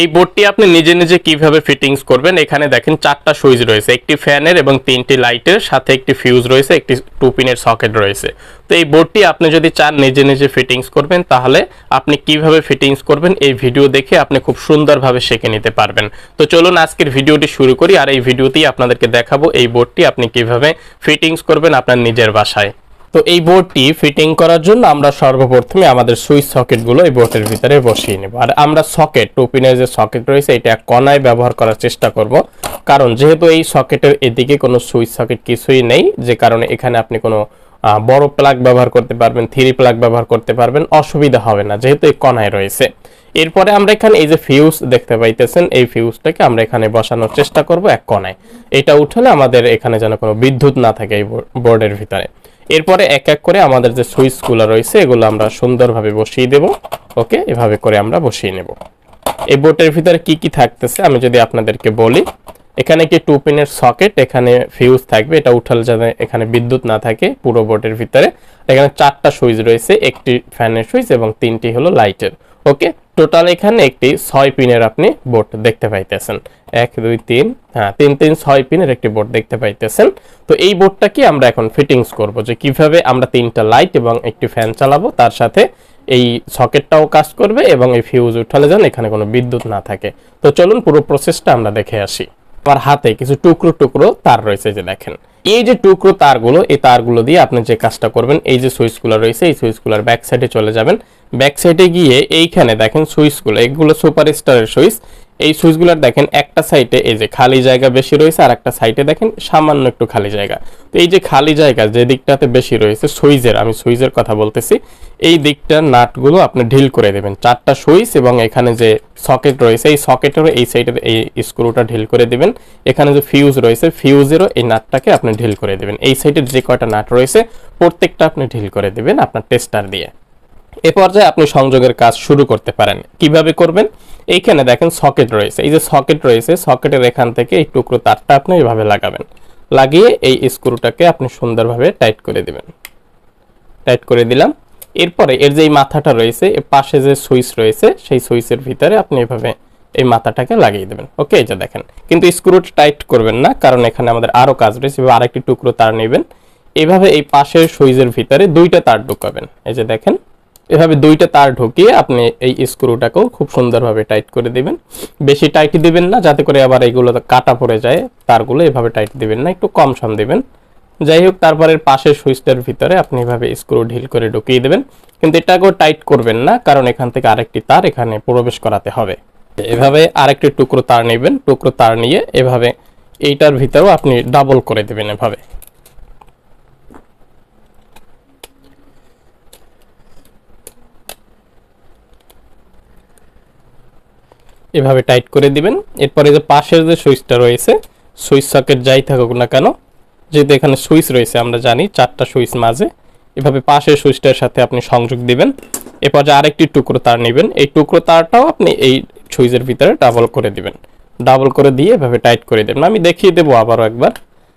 এই বোর্ডটি আপনি নিজে নিজে কীভাবে ফিটিংস করবেন? এখানে দেখেন চারটা সুইচ রয়েছে, একটি ফ্যানের এবং তিনটি লাইটের, সাথে একটি ফিউজ রয়েছে, একটি টু পিনের সকেট রয়েছে। তো এই বোর্ডটি আপনি যদি চান নিজে নিজে ফিটিংস করবেন, তাহলে আপনি কীভাবে ফিটিংস করবেন এই ভিডিও দেখে আপনি খুব সুন্দরভাবে শিখে নিতে পারবেন। তো চলুন আজকের ভিডিওটি শুরু করি, আর এই ভিডিওতেই আপনাদেরকে দেখাবো এই বোর্ডটি আপনি কীভাবে ফিটিংস করবেন আপনার নিজের বাসায়। তো এই বোর্ডটি ফিটিং করার জন্য আমরা সর্বপ্রথমে আমাদের সুইচ সকেটগুলো এই বোর্ডের ভিতরে বসিয়ে নেব। আর আমরা সকেট টু যে সকেট রয়েছে, এটা কণায় ব্যবহার করার চেষ্টা করব। কারণ যেহেতু এই সকেটের এদিকে কোনো সুইচ সকেট কিছুই নেই, যে কারণে এখানে আপনি কোনো বড় প্লাগ ব্যবহার করতে পারবেন থ্রি প্লাগ ব্যবহার করতে পারবেন, অসুবিধা হবে না, যেহেতু এই কণায় রয়েছে। এরপরে আমরা এখানে এই যে ফিউজ দেখতে পাইতেছেন, এই ফিউজটাকে আমরা এখানে বসানোর চেষ্টা করব এক কণায়। এটা উঠালে আমাদের এখানে যেন কোনো বিদ্যুৎ না থাকে এই বোর্ডের ভিতরে। এরপরে এক এক করে আমাদের যে সুইচগুলো রয়েছে, এগুলো আমরা সুন্দরভাবে বসিয়ে দেব। ওকে, এভাবে করে আমরা বসিয়ে নেব। এই বোর্ডের ভিতরে কি কি থাকতেছে, আমি যদি আপনাদেরকে বলি। এখানে কি টু পিনের সকেট এখানে ফিউজ থাকবে, এটা উঠালে যাতে এখানে বিদ্যুৎ না থাকে পুরো বোর্ডের ভিতরে। এখানে চারটা সুইচ রয়েছে, একটি ফ্যানের সুইচ এবং তিনটি হলো লাইটের ওকে টোটাল এখানে একটি ছয় পিনের আপনি বোর্ড দেখতে পাইতেছেন। এক, দুই, তিন হ্যাঁ তিন তিন, ছয় পিনের একটি বোর্ড দেখতে পাইতেছেন। তো এই বোর্ডটাকে আমরা এখন ফিটিংস করব? যে কীভাবে আমরা তিনটা লাইট এবং একটি ফ্যান চালাবো, তার সাথে এই সকেটটাও কাজ করবে এবং এই ফিউজ উঠালে যেন এখানে কোনো বিদ্যুৎ না থাকে। তো চলুন পুরো প্রসেসটা আমরা দেখে আসি। আমার হাতে কিছু টুকরো টুকরো তার রয়েছে যে দেখেন। এই যে টুকরো তারগুলো, এই তারগুলো দিয়ে আপনি যে কাজটা করবেন, এই যে সুইচগুলো রয়েছে, এই সুইচগুলোর ব্যাক সাইডে চলে যাবেন। ব্যাক সাইডে গিয়ে এইখানে দেখেন সুইচগুলো এগুলো সুপার স্টারের সুইচ। এই সুইচগুলোর দেখেন একটা সাইডে এই যে খালি জায়গা বেশি রয়েছে আর একটা সাইডে দেখেন সামান্য একটু খালি জায়গা। তো এই যে খালি জায়গা যে দিকটাতে বেশি রয়েছে, সুইচের, আমি সুইচের কথা বলতেছি, এই দিকটার নাটগুলো আপনি ঢিল করে দেবেন। চারটা সুইচ এবং এখানে যে সকেট রয়েছে, এই সকেটেরও এই সাইডের এই স্ক্রুটা ঢিল করে দেবেন। এখানে যে ফিউজ রয়েছে, ফিউজেরও এই নাটটাকে আপনি ঢিল করে দেবেন। এই সাইডের যে কয়টা নাট রয়েছে, প্রত্যেকটা আপনি ঢিল করে দেবেন আপনার টেস্টার দিয়ে। এ পর্যায়ে আপনি সংযোগের কাজ শুরু করতে পারেন। কীভাবে করবেন? এইখানে দেখেন সকেট রয়েছে। এই যে সকেট রয়েছে, সকেটের এখান থেকে এই টুকরো তারটা আপনি এভাবে লাগাবেন। লাগিয়ে এই স্ক্রুটাকে আপনি সুন্দরভাবে টাইট করে দিবেন। টাইট করে দিলাম। এরপরে এর যে মাথাটা রয়েছে, এর পাশে যে সুইচ রয়েছে, সেই সুইচের ভিতরে আপনি এভাবে এই মাথাটাকে লাগিয়ে দেবেন। ওকে, এই যে দেখেন। কিন্তু স্ক্রুটা টাইট করবেন না, কারণ এখানে আমাদের আরও কাজ রয়েছে। এভাবে আরেকটি টুকরো তার নেবেন। এভাবে এই পাশের সুইচের ভিতরে দুইটা তার ঢুকাবেন। এই যে দেখেন এভাবে দুইটা তার ঢুকিয়ে আপনি এই স্ক্রুটাকেও খুব সুন্দরভাবে টাইট করে দিবেন। বেশি টাইট দিবেন না, যাতে করে আবার এইগুলো কাটা পড়ে যায়, তারগুলো এভাবে টাইট দিবেন না, একটু কম সম দিবেন। যাই হোক তারপরে পাশের সুইচটার ভিতরে আপনি এভাবে স্ক্রু ঢিল করে ঢুকিয়ে দেবেন। কিন্তু এটাকেও টাইট করবেন না, কারণ এখান থেকে আরেকটি তার এখানে প্রবেশ করাতে হবে। এভাবে আরেকটি টুকরো তার নেবেন, টুকরো তার নিয়ে এভাবে এইটার ভিতরেও আপনি ডাবল করে দেবেন এভাবে। এভাবে টাইট করে দিবেন। এরপরে যে পাশের যে সুইচটা রয়েছে, সুইচ সকেট যাই থাকুক না কেন, যেহেতু এখানে সুইচ রয়েছে, আমরা জানি চারটা সুইচ মাঝে, এভাবে পাশের সুইচটার সাথে আপনি সংযোগ দিবেন। এরপর যে আরেকটি টুকরো তার নেবেন। এই টুকরো তারটাও আপনি এই সুইচের ভিতরে ডাবল করে দিবেন। ডাবল করে দিয়ে এভাবে টাইট করে দেবেন। আমি দেখিয়ে দেবো আবারও একবার।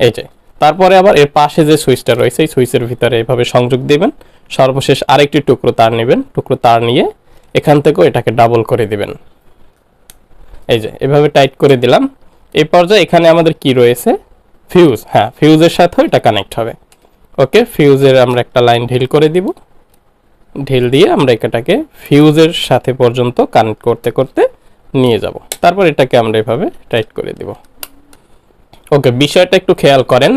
এই যে, তারপরে আবার এর পাশে যে সুইচটা রয়েছে, এই সুইচের ভিতরে এভাবে সংযোগ দিবেন। সর্বশেষ আরেকটি টুকরো তার নেবেন। টুকরো তার নিয়ে এখান থেকেও এটাকে ডাবল করে দিবেন। এই যে, এভাবে টাইট করে দিলাম। এই পর্যায়ে এখানে আমাদের কি রয়েছে? ফিউজ হ্যাঁ ফিউজের সাথেও এটা কানেক্ট হবে। ওকে ফিউজের আমরা একটা লাইন ঢিল করে দিব। ঢিল দিয়ে আমরা এটাকে ফিউজের সাথে পর্যন্ত কানেক্ট করতে করতে নিয়ে যাব। তারপর এটাকে আমরা এভাবে টাইট করে দিব। ওকে বিষয়টা একটু খেয়াল করেন।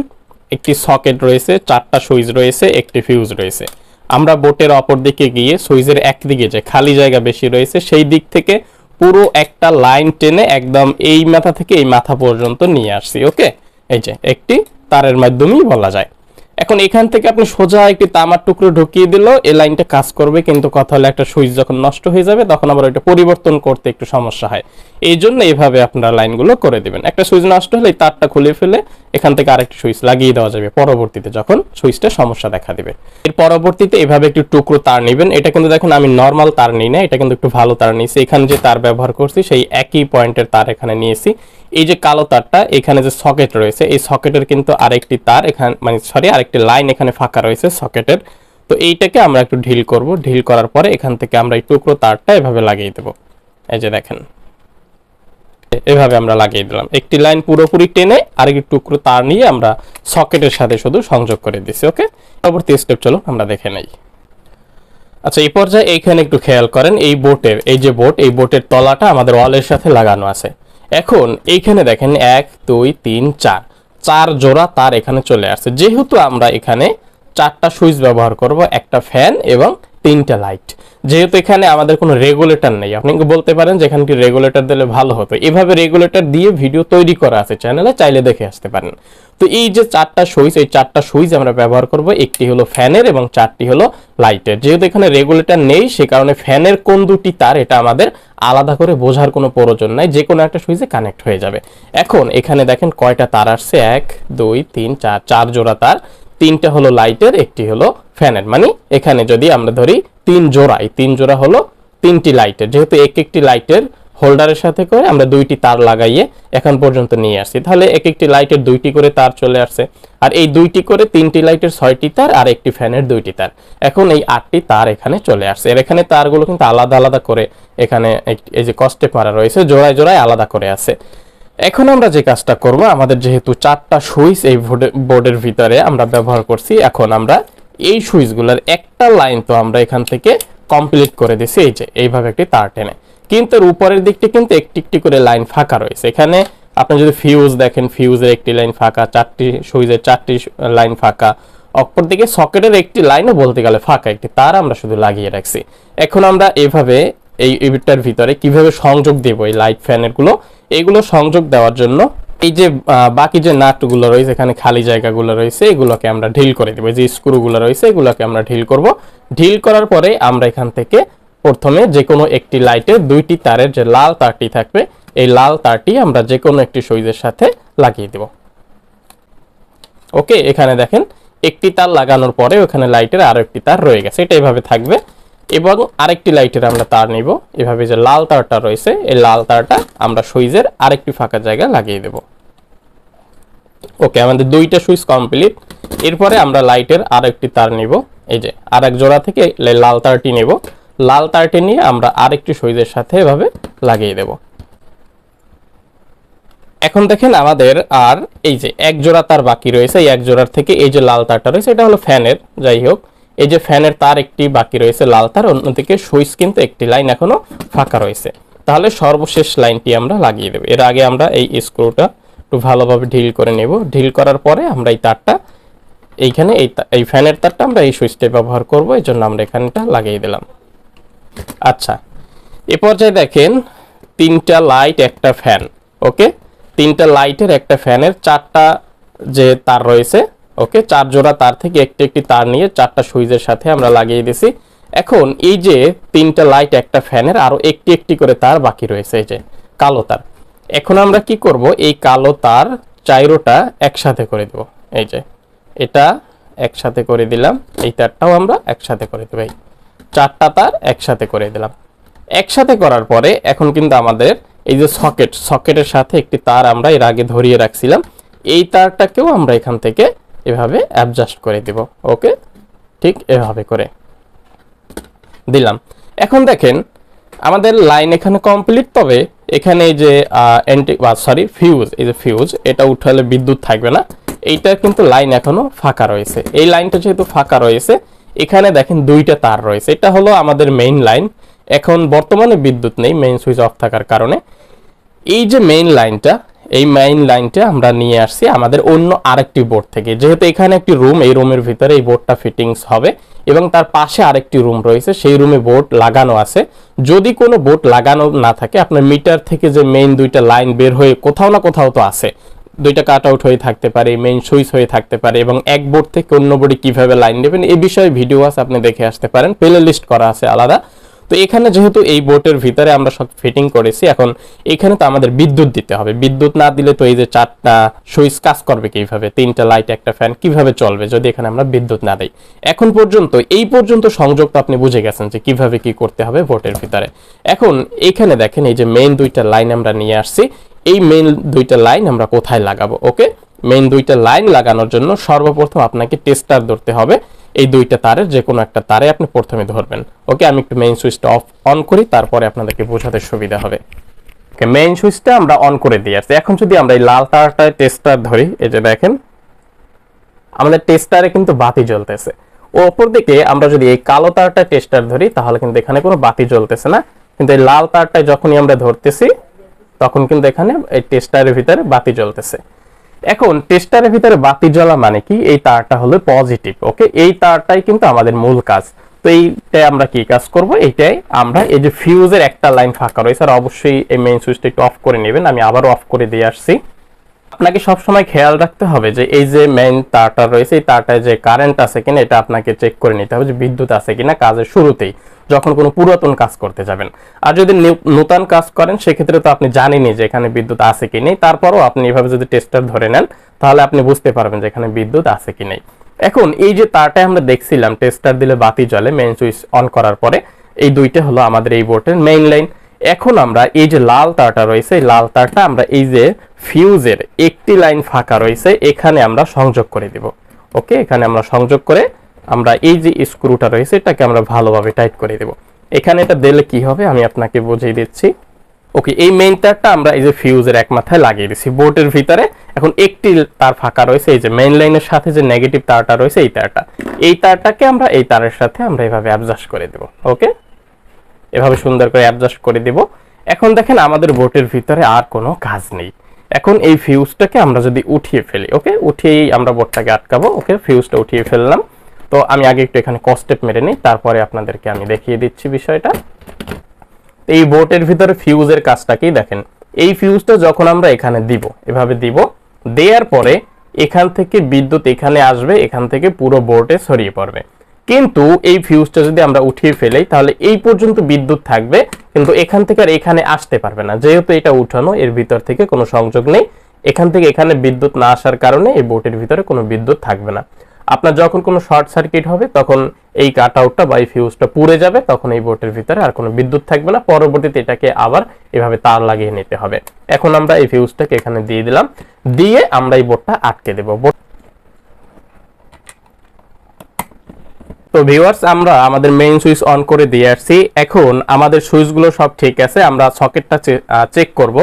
একটি সকেট রয়েছে, চারটা সুইচ রয়েছে, একটি ফিউজ রয়েছে। আমরা বোটের অপর দিকে গিয়ে সুইচের একদিকে যে খালি জায়গা বেশি রয়েছে, সেই দিক থেকে পুরো একটা লাইন টেনে একদম এই মাথা থেকে এই মাথা পর্যন্ত নিয়ে আসছি ওকে এই যে, একটি তারের মাধ্যমেই বলা যায়। এখন এখান থেকে আপনি সোজা একটি তামার টুকরো ঢুকিয়ে দিল, এই লাইনটা কাজ করবে, কিন্তু কথা হলো একটা সুইচ যখন নষ্ট হয়ে যাবে, তখন আবার ওইটা পরিবর্তন করতে একটু সমস্যা হয়। এই জন্য এইভাবে আপনারা লাইনগুলো করে দিবেন। একটা সুইচ নষ্ট হলে তারটা খুলে ফেলে এখান থেকে আরেকটি সুইচ লাগিয়ে দেওয়া যাবে, পরবর্তীতে যখন সুইচটা সমস্যা দেখা দিবে। এর পরবর্তীতে এভাবে একটু টুকরো তার নেবেন। এটা কিন্তু দেখুন, আমি নর্মাল তার নিই না, এটা কিন্তু একটু ভালো তার নিয়েছি। এখানে যে তার ব্যবহার করছি, সেই একই পয়েন্টের তার এখানে নিয়েছি। এই যে কালো তারটা, এখানে যে সকেট রয়েছে, এই সকেটের কিন্তু আরেকটি তার এখানে মানে সরি আরেকটি লাইন এখানে ফাঁকা রয়েছে সকেটের তো এইটাকে আমরা একটু ঢিল করব। ঢিল করার পরে এখান থেকে আমরা এই টুকরো তারটা এভাবে লাগিয়ে দেবো। এই যে দেখেন। এভাবে আমরা লাগিয়ে দিলাম। একটি লাইন পুরোপুরি টেনে আরেকটি টুকরো তার নিয়ে আমরা সকেটের সাথে শুধু সংযোগ করে দিছি ওকে পরবর্তী স্টেপ চলো আমরা দেখে নেই। আচ্ছা এই পর্যায়ে এইখানে একটু খেয়াল করেন, এই বোটের এই যে বোট এই বোটের তলাটা আমাদের ওয়ালের সাথে লাগানো আছে। এখন এইখানে দেখেন এক, দুই, তিন, চার। চার জোড়া তার এখানে চলে আসছে। যেহেতু আমরা এখানে চারটা সুইচ ব্যবহার করব, একটা ফ্যান এবং তিনটা লাইট। যেহেতু এখানে আমাদের কোনো রেগুলেটর নেই, আপনি বলতে পারেন যে এখানে কি রেগুলেটর দিলে ভালো হতো? এভাবে রেগুলেটর দিয়ে ভিডিও তৈরি করা আছে চ্যানেলে চাইলে দেখে আসতে পারেন। তো এই যে চারটা সুইচ এই চারটা সুইচ আমরা ব্যবহার করব, একটি হলো ফ্যানের এবং চারটি হলো লাইটের যেহেতু এখানে রেগুলেটর নেই, সে কারণে ফ্যানের কোন দুটি তার, এটা আমাদের আলাদা করে বোঝার কোনো প্রয়োজন নাই, যে কোনো একটা সুইচে কানেক্ট হয়ে যাবে। এখন এখানে দেখেন কয়টা তার আসছে? এক, দুই, তিন, চার চার জোড়া তার। তিনটা হলো লাইটের, একটি হলো ফ্যানের। মানে এখানে যদি আমরা ধরি তিন জোড়া তিন জোড়া হলো তিনটি লাইটের। যেহেতু এক একটি লাইটের হোল্ডারের সাথে করে আমরা দুইটি তার লাগাইয়ে এখন পর্যন্ত নিয়ে আসছি। তাহলে এক একটি লাইটের দুইটি করে তার চলে আসছে। আর এই দুইটি করে তিনটি লাইটের ছয়টি তার আর একটি ফ্যানের দুইটি তার। এখন এই আটটি তার এখানে চলে আসছে। এর এখানে তারগুলো কিন্তু আলাদা আলাদা করে এখানে এই যে কষ্টে মারা রয়েছে, জোড়ায় জোড়ায় আলাদা করে আছে। এখন আমরা যে কাজটা করব, আমাদের যেহেতু চারটা সুইচ এই বোর্ডে- বোর্ডের ভিতরে আমরা ব্যবহার করছি, এখন আমরা এই সুইচগুলোর একটা লাইন তো আমরা এখান থেকে কমপ্লিট করে দিছি এই যে, এইভাবে একটি তার টেনে। কিন্তু এর উপরের দিকটি কিন্তু একটি একটি করে লাইন ফাঁকা রয়েছে। এখানে আপনি যদি ফিউজ দেখেন ফিউজের একটি লাইন ফাঁকা, চারটি সুইচের চারটি লাইন ফাঁকা, অপর দিকে সকেটের একটি লাইনও বলতে গেলে ফাঁকা, একটি তার আমরা শুধু লাগিয়ে রাখছি। এখন আমরা এভাবে এই ইভিটার ভিতরে কীভাবে সংযোগ দেব এই লাইট ফ্যানেরগুলো? এইগুলো সংযোগ দেওয়ার জন্য এই যে বাকি যে নাটগুলো রয়েছে, এখানে খালি জায়গাগুলো রয়েছে, এগুলোকে আমরা ঢিল করে দেবো। যে স্ক্রুগুলো রয়েছে, এগুলোকে আমরা ঢিল করব। ঢিল করার পরে আমরা এখান থেকে প্রথমে যে কোনো একটি লাইটের দুইটি তারের যে লাল তারটি থাকবে, এই লাল তারটি আমরা যে কোনো একটি সুইচের সাথে লাগিয়ে দেব। ওকে, এখানে দেখেন, একটি তার লাগানোর পরে ওখানে লাইটের আরও একটি তার রয়ে গেছে। এটা এভাবে থাকবে। এবং আরেকটি লাইটের আমরা তার নিব। এভাবে যে লাল তারটা রয়েছে, এই লাল তারটা আমরা সুইজের আরেকটি ফাঁকা জায়গায় লাগিয়ে দেব। ওকে, আমাদের দুইটা সুইচ কমপ্লিট। এরপরে আমরা লাইটের আরেকটি তার নিব। এই যে আর এক জোড়া থেকে লাল তারটি নেব। লাল তারটি নিয়ে আমরা আরেকটি সুইচের সাথে এভাবে লাগিয়ে দেব। এখন দেখেন আমাদের আর এই যে এক জোড়া তার বাকি রয়েছে, এই এক জোড়ার থেকে এই যে লাল তারটা রয়েছে, এটা হলো ফ্যানের। যাই হোক এই যে ফ্যানের তার একটি বাকি রয়েছে লাল তার, অন্যদিকে সুইচ কিন্তু একটি লাইন এখনও ফাঁকা রয়েছে। তাহলে সর্বশেষ লাইনটি আমরা লাগিয়ে দেবো। এর আগে আমরা এই স্ক্রুটা একটু ভালোভাবে ঢিল করে নেব। ঢিল করার পরে আমরা এই তারটা, এইখানে এই এই ফ্যানের তারটা আমরা এই সুইচটা ব্যবহার করব এই জন্য আমরা এখানটা লাগিয়ে দিলাম। আচ্ছা এ পর্যায়ে দেখেন তিনটা লাইট, একটা ফ্যান, ওকে? তিনটা লাইটের, একটা ফ্যানের চারটা যে তার রয়েছে ওকে, চার জোড়া তার থেকে একটি একটি তার নিয়ে চারটা সুইচের সাথে আমরা লাগিয়ে দিছি। এখন এই যে তিনটা লাইট একটা ফ্যানের, আরও একটি একটি করে তার বাকি রয়েছে, এই যে কালো তার। এখন আমরা কি করব? এই কালো তার চাইরোটা একসাথে করে দেব, এই যে। এটা একসাথে করে দিলাম, এই তারটাও আমরা একসাথে করে দেব, এই চারটা তার একসাথে করে দিলাম। একসাথে করার পরে এখন কিন্তু আমাদের এই যে সকেট, সকেটের সাথে একটি তার আমরা এর আগে ধরিয়ে রাখছিলাম, এই তারটাকেও আমরা এখান থেকে এভাবে অ্যাডজাস্ট করে দিব। ওকে ঠিক এভাবে করে। দিলাম। এখন দেখেন, আমাদের লাইন এখানে কমপ্লিট তবে এখানে এই যে অ্যান্টি সরি ফিউজ এই যে ফিউজ এটা উঠালে বিদ্যুৎ থাকবে না। এইটা কিন্তু লাইন এখনও ফাঁকা রয়েছে। এই লাইনটা যেহেতু ফাঁকা রয়েছে, এখানে দেখেন দুইটা তার রয়েছে। এটা হলো আমাদের মেইন লাইন এখন বর্তমানে বিদ্যুৎ নেই মেইন সুইচ অফ থাকার কারণে। এই যে মেইন লাইনটা এই মেইন লাইনটা আমরা নিয়ে আসছি আমাদের অন্য আরেকটি বোর্ড থেকে। যেহেতু এখানে একটি রুম এই রুমের ভিতরে এই বোর্ডটা ফিটিংস হবে এবং তার পাশে আরেকটি রুম রয়েছে, সেই রুমে বোর্ড লাগানো আছে। যদি কোনো বোর্ড লাগানো না থাকে, আপনার মিটার থেকে যে মেইন দুইটা লাইন বের হয়ে কোথাও না কোথাও তো আছে। দুইটা কাট আউট হয়ে থাকতে পারে মেইন সুইচ হয়ে থাকতে পারে এবং এক বোর্ড থেকে অন্য বোর্ডে কীভাবে লাইন নেবেন এই বিষয়ে ভিডিও আছে, আপনি দেখে আসতে পারেন। প্লে লিস্ট করা আছে আলাদা। তো এখানে যেহেতু এই বোর্ডের ভিতরে আমরা সব ফিটিং করেছি, এখন এখানে তো আমাদের বিদ্যুৎ দিতে হবে। বিদ্যুৎ না দিলে তো এই যে চারটা সুইচ কাজ করবে কীভাবে? তিনটা লাইট একটা ফ্যান কীভাবে চলবে যদি এখানে আমরা বিদ্যুৎ না দেই? এখন পর্যন্ত, এই পর্যন্ত সংযোগ তো আপনি বুঝে গেছেন যে কীভাবে কি করতে হবে বোর্ডের ভিতরে। এখন এখানে দেখেন এই যে মেইন দুইটা লাইন আমরা নিয়ে আসছি। এই মেইন দুইটা লাইন আমরা কোথায় লাগাবো? ওকে মেইন দুইটা লাইন লাগানোর জন্য সর্বপ্রথম আপনাকে টেস্টার ধরতে হবে। এই দুইটা তারের যে কোনো একটা তারে আপনি প্রথমে ধরবেন। ওকে, আমি একটু মেইন সুইচটা অফ অন করি, তারপরে আপনাদেরকে বোঝাতে সুবিধা হবে। ওকে মেইন সুইচটা আমরা অন করে দিয়ে আসছি। এখন যদি আমরা এই লাল তারটায় টেস্টার ধরি, এই যে দেখেন, আমাদের টেস্টারে কিন্তু বাতি জ্বলতেছে। ও অপর দিকে আমরা যদি এই কালো তারটা টেস্টার ধরি, তাহলে কিন্তু এখানে কোনো বাতি জ্বলতেছে না। কিন্তু এই লাল তারটায় যখনই আমরা ধরতেছি, তখন কিন্তু এখানে এই টেস্টারের ভিতরে বাতি জ্বলতেছে। এখন টেস্টারের ভিতরে বাতি জ্বলা মানে কি? এই তারটা হলো পজিটিভ ওকে এই তারটাই কিন্তু আমাদের মূল কাজ। তো এইটাই আমরা কি কাজ করব? এইটাই আমরা এই যে ফিউজের একটা লাইন ফাঁকা রয়েছে, আর অবশ্যই এই মেইন সুইচটা একটু অফ করে নেবেন। আমি আবার অফ করে দিয়ে আসছি। আপনাকে সবসময় খেয়াল রাখতে হবে যে এই যে মেইন তারটা রয়েছে, এই তারটায় যে কারেন্ট আছে কিনা, এটা আপনাকে চেক করে নিতে হবে যে বিদ্যুৎ আছে কিনা কাজের শুরুতেই, যখন কোনো পুরাতন কাজ করতে যাবেন। আর যদি নূতন কাজ করেন, সেক্ষেত্রে তো আপনি জানেনই যে এখানে বিদ্যুৎ আছে কি নেই। তারপরও আপনি এভাবে যদি টেস্টার ধরে নেন, তাহলে আপনি বুঝতে পারবেন যে এখানে বিদ্যুৎ আছে কি নেই। এখন এই যে তারটায় আমরা দেখছিলাম টেস্টার দিলে বাতি জ্বলে মেইন সুইচ অন করার পরে, এই দুইটা হলো আমাদের এই বোর্ডের মেইন লাইন এখন আমরা এই যে লাল তারটা রয়েছে, এই লাল তারটা আমরা এই যে ফিউজের একটি লাইন ফাঁকা রয়েছে, এখানে আমরা সংযোগ করে দিব। ওকে? এখানে আমরা সংযোগ করে আমরা এই যে স্ক্রুটা রয়েছে, এটাকে আমরা ভালোভাবে টাইট করে দেব। এখানে এটা দিলে কি হবে? আমি আপনাকে বুঝিয়ে দিচ্ছি। ওকে, এই মেইন তারটা আমরা এই যে ফিউজের এক মাথায় লাগিয়ে দিচ্ছি বোর্ডের ভিতরে এখন একটি তার ফাঁকা রয়েছে, এই যে মেইন লাইনের সাথে যে নেগেটিভ তারটা রয়েছে, এই তারটা। এই তারটাকে আমরা, এই তারের সাথে আমরা এভাবে অ্যাডজাস্ট করে দেব। ওকে? এভাবে সুন্দর করে অ্যাডজাস্ট করে দিব। এখন দেখেন আমাদের বোটের ভিতরে আর কোনো কাজ নেই। এখন এই ফিউজটাকে আমরা যদি উঠিয়ে ফেলি ওকে উঠিয়েই আমরা বোর্ডটাকে আটকাবো ওকে ফিউজটা উঠিয়ে ফেললাম। তো আমি আগে একটু এখানে কস্টেপ মেরে নিই, তারপরে আপনাদেরকে আমি দেখিয়ে দিচ্ছি বিষয়টা। এই বোটের ভিতরে ফিউজের কাজটাকেই দেখেন। এই ফিউজটা যখন আমরা এখানে দিব, এভাবে দিব, দেওয়ার পরে এখান থেকে বিদ্যুৎ এখানে আসবে, এখান থেকে পুরো বোর্ডে ছড়িয়ে পড়বে। কিন্তু এই ফিউজটা যদি আমরা উঠিয়ে ফেলাই, তাহলে এই পর্যন্ত বিদ্যুৎ থাকবে, কিন্তু এখান থেকে আর এখানে আসতে পারবে না। যেহেতু এটা উঠানো, এর ভিতর থেকে কোনো সংযোগ নেই। এখান থেকে এখানে বিদ্যুৎ না আসার কারণে এই বোর্ডের ভিতরে কোনো বিদ্যুৎ থাকবে না। আপনার যখন কোনো শর্ট সার্কিট হবে, তখন এই কাট আউটটা বা এই ফিউজটা পুড়ে যাবে, তখন এই বোর্ডের ভিতরে আর কোনো বিদ্যুৎ থাকবে না। পরবর্তীতে এটাকে আবার এভাবে তার লাগিয়ে নিতে হবে। এখন আমরা এই ফিউজটাকে এখানে দিয়ে দিলাম। দিয়ে আমরা এই বোর্ডটা আটকে দেবো। বোর্ড ভিউয়ার্স আমরা আমাদের মেইন সুইচ অন করে দিয়ে আসছি। এখন আমাদের সুইচগুলো সব ঠিক আছে, আমরা সকেটটা চেক করব।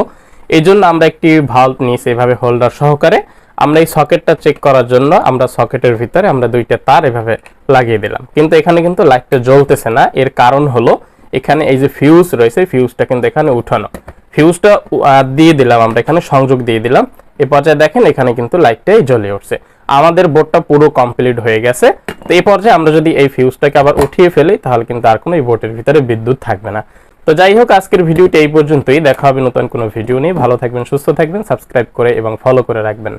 এই জন্য আমরা একটি ভাল্ব নিয়েছি এভাবে হোল্ডার সহকারে। আমরা এই সকেটটা চেক করার জন্য আমরা সকেটের ভিতরে আমরা দুইটা তার এভাবে লাগিয়ে দিলাম। কিন্তু এখানে কিন্তু লাইটটা জ্বলতেছে না, এর কারণ হলো এখানে এই যে ফিউজ রয়েছে ফিউজটা কিন্তু এখানে উঠানো। ফিউজটা দিয়ে দিলাম আমরা, এখানে সংযোগ দিয়ে দিলাম। এ পর্যায়ে দেখেন এখানে কিন্তু লাইটটাই জ্বলে উঠছে। আমাদের বোর্ডটা পুরো কমপ্লিট হয়ে গেছে। তো এই পর্যায়ে আমরা যদি এই ফিউজটাকে আবার উঠিয়ে ফেলি, তাহলে কিন্তু আর কোনো এই বোর্ডের ভিতরে বিদ্যুৎ থাকবে না। তো যাই হোক, আজকের ভিডিওটি এই পর্যন্তই। দেখা হবে নতুন কোনো ভিডিও নিয়ে। ভালো থাকবেন, সুস্থ থাকবেন সাবস্ক্রাইব করে এবং ফলো করে রাখবেন।